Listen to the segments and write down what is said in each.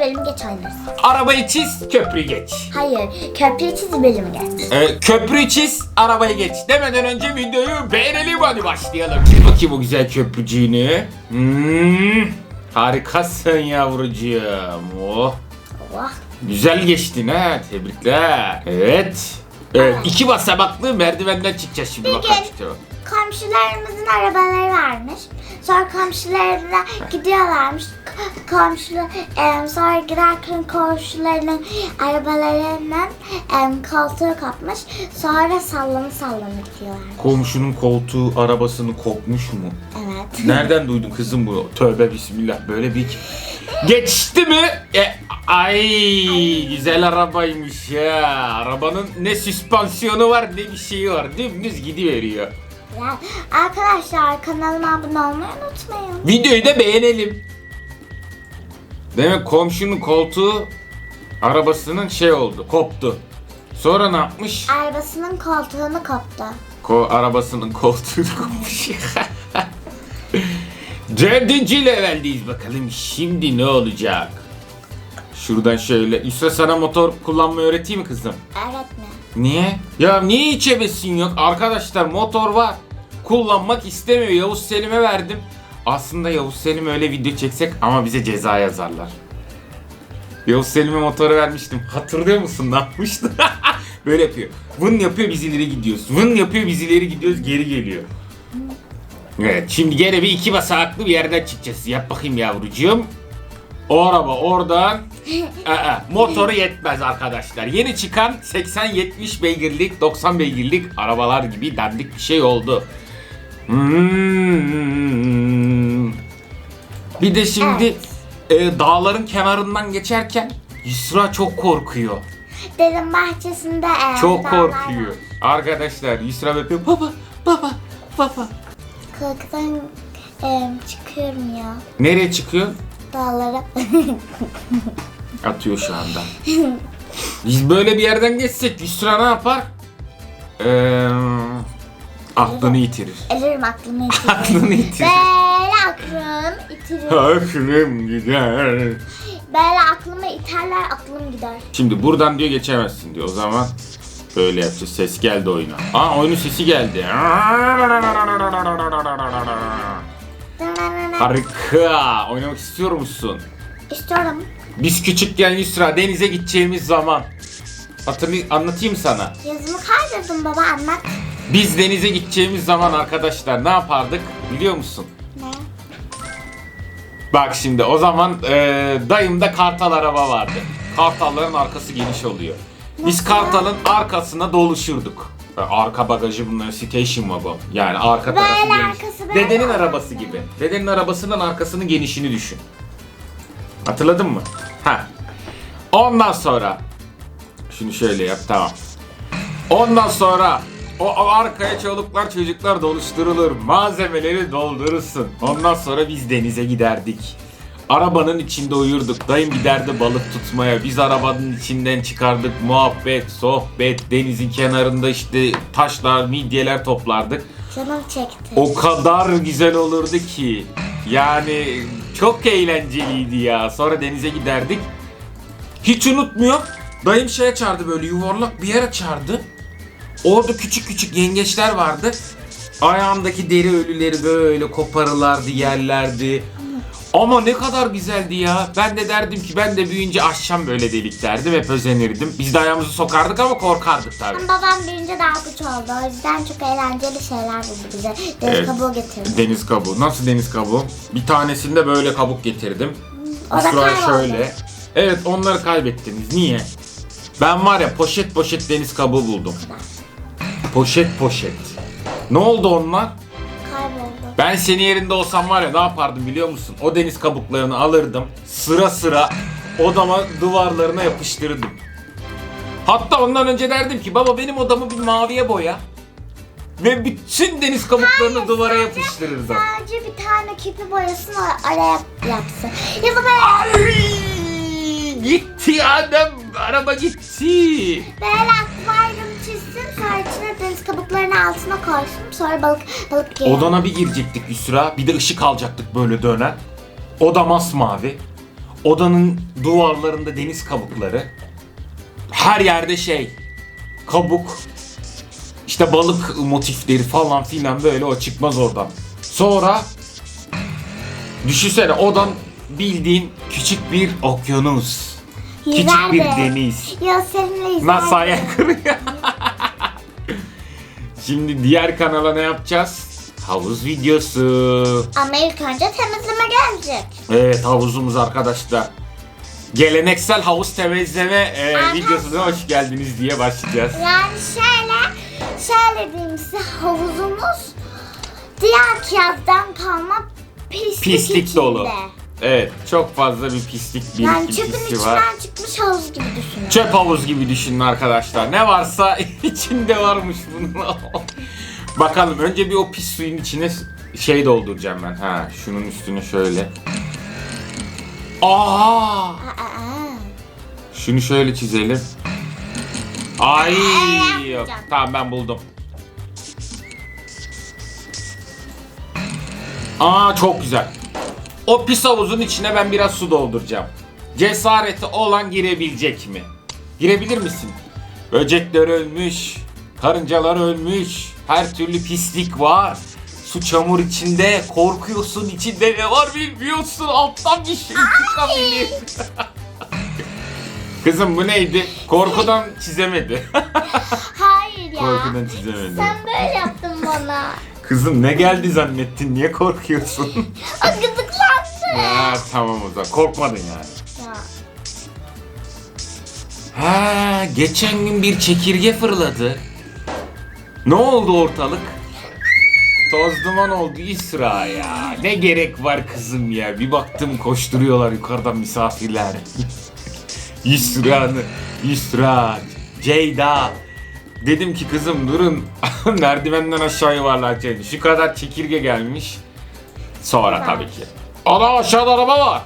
bölümü geç oynarız. Arabayı çiz, köprüyü geç. Hayır, köprüyü çiz bölümü geç. Ee, köprüyü çiz, arabayı geç. Demeden önce videoyu beğenelim hadi başlayalım. Çiz bakayım o güzel köprücüğünü. Hmm, harikasın yavrucuğum. Oh. Allah. Güzel geçtin ha. Tebrikler. Evet. Evet, iki basamaklı merdivenden çıkacağız şimdi Bir bakalım. gün çıkacağız. komşularımızın arabaları varmış. Sonra komşularına gidiyorlarmış. K- Komşu, em, sonra giderken komşularının arabalarının em, koltuğu kopmuş. Sonra sallama sallama gidiyorlar. Komşunun koltuğu arabasını kopmuş mu? Evet. Nereden duydun kızım bu? Tövbe bismillah böyle bir... Geçti mi? E, ay güzel arabaymış ya. Arabanın ne süspansiyonu var ne bir şeyi var. Dümdüz gidiveriyor. Ya, arkadaşlar kanalıma abone olmayı unutmayın. Videoyu da beğenelim. Demek komşunun koltuğu arabasının şey oldu, koptu. Sonra ne yapmış? Arabasının koltuğunu koptu. Ko arabasının koltuğu kopmuş. Dördüncü leveldeyiz bakalım şimdi ne olacak? Şuradan şöyle. Yusra sana motor kullanmayı öğreteyim mi kızım? Öğretmen. Niye? Ya niye hiç hevesin yok? Arkadaşlar motor var. Kullanmak istemiyor. Yavuz Selim'e verdim. Aslında Yavuz Selim öyle video çeksek ama bize ceza yazarlar. Yavuz Selim'e motoru vermiştim. Hatırlıyor musun ne yapmıştı? Böyle yapıyor. Vın yapıyor biz ileri gidiyoruz. Vın yapıyor biz ileri gidiyoruz geri geliyor. Evet şimdi gene bir iki basamaklı bir yerden çıkacağız. Yap bakayım yavrucuğum. O araba oradan Aa, motoru yetmez arkadaşlar. Yeni çıkan 80-70 beygirlik, 90 beygirlik arabalar gibi dandik bir şey oldu. Hmm. Bir de şimdi e, dağların kenarından geçerken Yusra çok korkuyor. Dedim bahçesinde em, Çok dağlar var. korkuyor. Arkadaşlar Yusra yapıyor. Baba, baba, baba. Korkudan em, çıkıyorum ya Nereye çıkıyor? Dağlara. Atıyor şu anda. Biz böyle bir yerden geçsek Yusra ne yapar? Ee, aklını yitirir. Elirim aklımı yitirir. aklını yitirir. Böyle aklım itirir. Aklım gider. Böyle aklımı iterler aklım gider. Şimdi buradan diyor geçemezsin diyor. O zaman böyle yapacağız. Ses geldi oyuna. Aa oyunun sesi geldi. Harika. Oynamak istiyor musun? İstiyorum. Biz küçükken Yusra denize gideceğimiz zaman Hatırlı anlatayım sana. Yazımı kaydırdım baba anlat. Biz denize gideceğimiz zaman arkadaşlar ne yapardık biliyor musun? Ne? Bak şimdi o zaman e, dayımda kartal araba vardı. Kartalların arkası geniş oluyor. Biz kartalın arkasına doluşurduk. Arka bagajı bunların station wagon. Yani arka Böyle tarafı geniş. arkası böyle Dedenin olsun arabası gibi. Dedenin arabasının arkasının genişini düşün. Hatırladın mı? Ha. Ondan sonra şunu şöyle yap tamam. Ondan sonra o, o arkaya çoluklar çocuklar doluşturulur. Malzemeleri doldurursun. Ondan sonra biz denize giderdik. Arabanın içinde uyurduk. Dayım giderdi balık tutmaya. Biz arabanın içinden çıkardık. Muhabbet, sohbet, denizin kenarında işte taşlar, midyeler toplardık. Canım çekti. O kadar güzel olurdu ki. Yani çok eğlenceliydi ya. Sonra denize giderdik. Hiç unutmuyorum. Dayım şey açardı böyle yuvarlak bir yer açardı. Orada küçük küçük yengeçler vardı. Ayağındaki deri ölüleri böyle koparırlardı, yerlerdi. Ama ne kadar güzeldi ya. Ben de derdim ki ben de büyüyünce aşacağım böyle delik derdim. Hep özenirdim. Biz de ayağımızı sokardık ama korkardık tabii. Ama babam büyüyünce daha güç oldu. O yüzden çok eğlenceli şeyler buldu bize. Deniz Evet. kabuğu getirdi. Deniz kabuğu. Nasıl deniz kabuğu? Bir tanesinde böyle kabuk getirdim. O da kayboldu. şöyle. Evet onları kaybettiniz. Niye? Ben var ya poşet poşet deniz kabuğu buldum. Poşet poşet. Ne oldu onlar? Ben senin yerinde olsam var ya ne yapardım biliyor musun? O deniz kabuklarını alırdım. Sıra sıra odama duvarlarına yapıştırırdım. Hatta ondan önce derdim ki baba benim odamı bir maviye boya. Ve bütün deniz kabuklarını duvara yapıştırırdım. Sadece bir tane kipi boyasın o- araya yapsın. Ya böyle, Ay, gitti adam. Araba gitti. böyle kabuklarını altına koysun sonra balık balık girer. Odana bir girecektik Yusra. Bir de ışık alacaktık böyle dönen. Oda masmavi. Odanın duvarlarında deniz kabukları. Her yerde şey kabuk. İşte balık motifleri falan filan böyle o çıkmaz oradan. Sonra düşünsene odan bildiğin küçük bir okyanus. Küçük bir de. deniz. Ya seninle yüzer Nasıl ayak kırıyor? Şimdi diğer kanala ne yapacağız? Havuz videosu. Ama ilk önce temizleme gelecek. Evet havuzumuz arkadaşlar. Geleneksel havuz temizleme e, Arkadaşlar. videosuna hoş geldiniz diye başlayacağız. Yani şöyle, şöyle diyeyim size havuzumuz diğer kıyaftan kalma pislik, Pislik içinde. dolu. Evet çok fazla bir pislik Yani çöpün var. içinden çıkmış havuz gibi düşünün. Çöp havuz gibi düşünün arkadaşlar. Ne varsa içinde varmış bunun. Bakalım önce bir o pis suyun içine şey dolduracağım ben. Ha şunun üstüne şöyle. Aa! Aa, aa. Şunu şöyle çizelim. Ay yok. Tamam ben buldum. Aa çok güzel. O pis havuzun içine ben biraz su dolduracağım. Cesareti olan girebilecek mi? Girebilir misin? Böcekler ölmüş, karıncalar ölmüş, her türlü pislik var. Su çamur içinde, korkuyorsun içinde ne var bilmiyorsun, alttan bir şey çıkabilir. Kızım bu neydi? Korkudan çizemedi. Hayır ya. Korkudan çizemedi. Sen böyle yaptın bana. Kızım ne geldi zannettin? Niye korkuyorsun? O gıdıklandı. Ha, tamam o zaman. Korkmadın yani. Ya. Ha, geçen gün bir çekirge fırladı. Ne oldu ortalık? Toz duman oldu İsra ya. Ne gerek var kızım ya. Bir baktım koşturuyorlar yukarıdan misafirler. İsra, İsra, Ceyda. Dedim ki kızım durun. Merdivenden aşağı yuvarlanacaksın. Şu kadar çekirge gelmiş. Sonra tabii ki. Ana aşağıda araba var.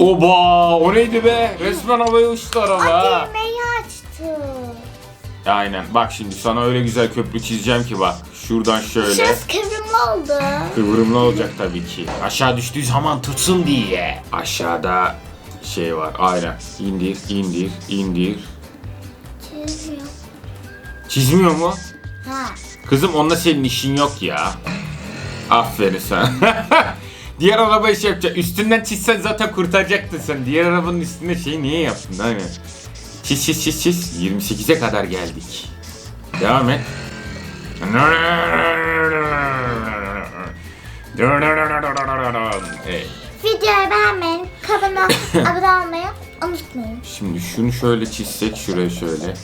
Oba o neydi be? Resmen havaya uçtu araba. ha. Düğmeyi açtı. Aynen bak şimdi sana öyle güzel köprü çizeceğim ki bak. Şuradan şöyle. Şurası kıvrımlı oldu. Kıvrımlı olacak tabii ki. Aşağı düştüğü zaman tutsun diye. Aşağıda şey var aynen. İndir, indir, indir. Çiziyor. Çizmiyor mu? Ha. Kızım onunla senin işin yok ya. Aferin sana. Diğer arabayı şey yapacak. Üstünden çizsen zaten kurtaracaktın sen. Diğer arabanın üstüne şey niye yaptın değil mi? Çiz çiz çiz çiz. 28'e kadar geldik. Devam et. Evet. Videoyu beğenmeyi, kanalıma abone olmayı unutmayın. Şimdi şunu şöyle çizsek şuraya şöyle.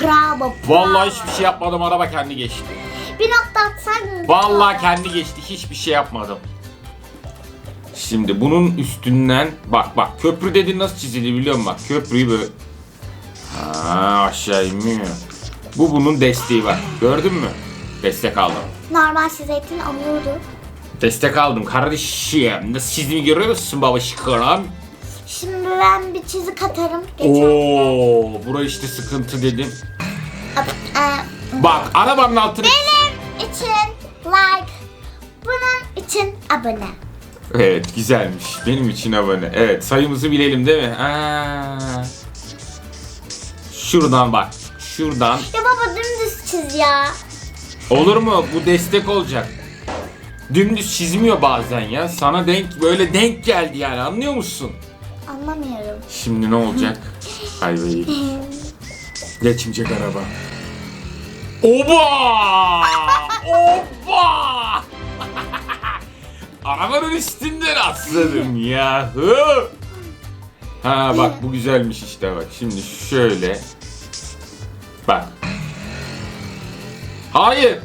Bravo, bravo. Vallahi hiçbir şey yapmadım araba kendi geçti. Bir nokta atsaydın. Vallahi kendi geçti. Hiçbir şey yapmadım. Şimdi bunun üstünden bak bak köprü dedi nasıl çizili biliyor musun? Bak köprüyü böyle ha, aşağı inmiyor. Bu bunun desteği var. Gördün mü? Destek aldım. Normal çizekten alıyordu. Destek aldım kardeşim. Nasıl çizdiğimi görüyor musun baba şıkıram? Şimdi ben bir çizik atarım. Geçen. Oo, bura işte sıkıntı dedim. E, Bak arabanın altını... Benim için like, bunun için abone. Evet güzelmiş. Benim için abone. Evet sayımızı bilelim değil mi? Aa. Şuradan bak. Şuradan. Ya baba dümdüz çiz ya. Olur mu? Bu destek olacak. Dümdüz çizmiyor bazen ya. Sana denk böyle denk geldi yani anlıyor musun? Anlamıyorum. Şimdi ne olacak? Hayveyi. Geçmeyecek araba. Oba! Oba! Arabanın üstünden atladım yahu. Ha bak bu güzelmiş işte bak. Şimdi şöyle. Bak. Hayır.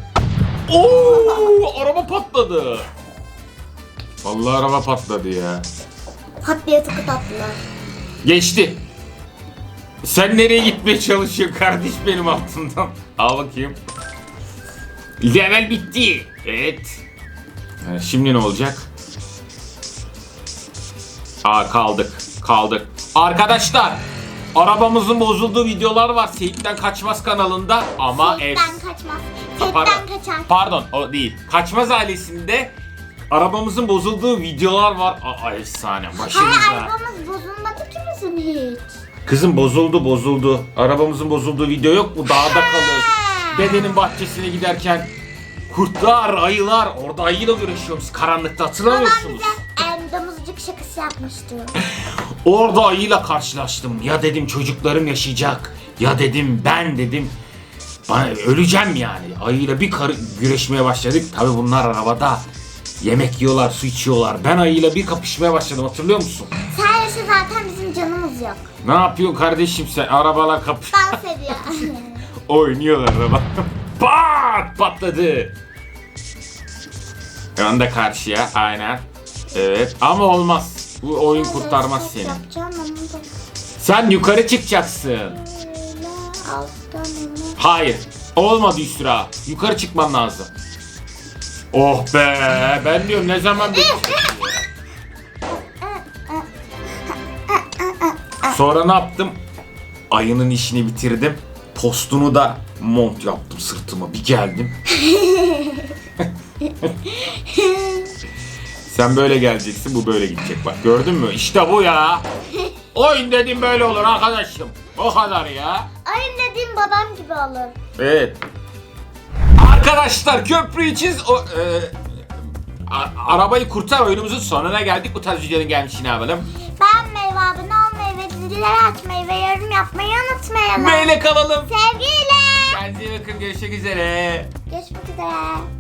Oo, araba patladı. Vallahi araba patladı ya. Pat diye tıkı tatlılar. Geçti. Sen nereye gitmeye çalışıyorsun kardeş benim altından? Al bakayım. Level bitti. Evet. Ha, şimdi ne olacak? Aa kaldık. Kaldık. Arkadaşlar arabamızın bozulduğu videolar var Seyit'ten Kaçmaz kanalında ama ev... Seyitten kaçmaz. Pardon. Seyitten kaçar. Pardon o değil. Kaçmaz ailesinde arabamızın bozulduğu videolar var. Aa efsane Hayır başımıza. arabamız bozulmadı ki bizim hiç. Kızım bozuldu bozuldu. Arabamızın bozulduğu video yok mu? Dağda kalır. Dedenin bahçesine giderken kurtlar, ayılar orada ayıyla güreşiyoruz karanlıkta Babam hatırlamıyorsunuz. bize em, domuzcuk şakası yapmıştı. Orada ayıyla karşılaştım. Ya dedim çocuklarım yaşayacak. Ya dedim ben dedim bana öleceğim yani. Ayıyla bir karı güreşmeye başladık. Tabi bunlar arabada. Yemek yiyorlar, su içiyorlar. Ben ayıyla bir kapışmaya başladım hatırlıyor musun? Sen yaşa zaten bizim canımız yok. Ne yapıyorsun kardeşim sen? Arabalar kapış... Dans ediyor. Oynuyorlar araba. Pat! Patladı. De karşıya aynen. Evet ama olmaz. Bu oyun kurtarmaz seni. Sen yukarı çıkacaksın. Hayır. Olmadı Yusra. Yukarı çıkman lazım. Oh be. Ben diyorum ne zaman bitecek? Sonra ne yaptım? Ayının işini bitirdim. Postunu da mont yaptım sırtıma. Bir geldim. Sen böyle geleceksin, bu böyle gidecek bak. Gördün mü? İşte bu ya. Oyun dedim böyle olur arkadaşım. O kadar ya. Ayın dediğim babam gibi olur. Evet. Arkadaşlar köprü için o, e, a- arabayı kurtar oyunumuzun sonuna geldik. Bu tarz videonun gelmişini yapalım. Beğenmeyi ve abone olmayı ve zilleri açmayı ve yorum yapmayı unutmayalım. Böyle kalalım. Sevgiyle. Kendinize iyi bakın. Görüşmek üzere. Görüşmek üzere.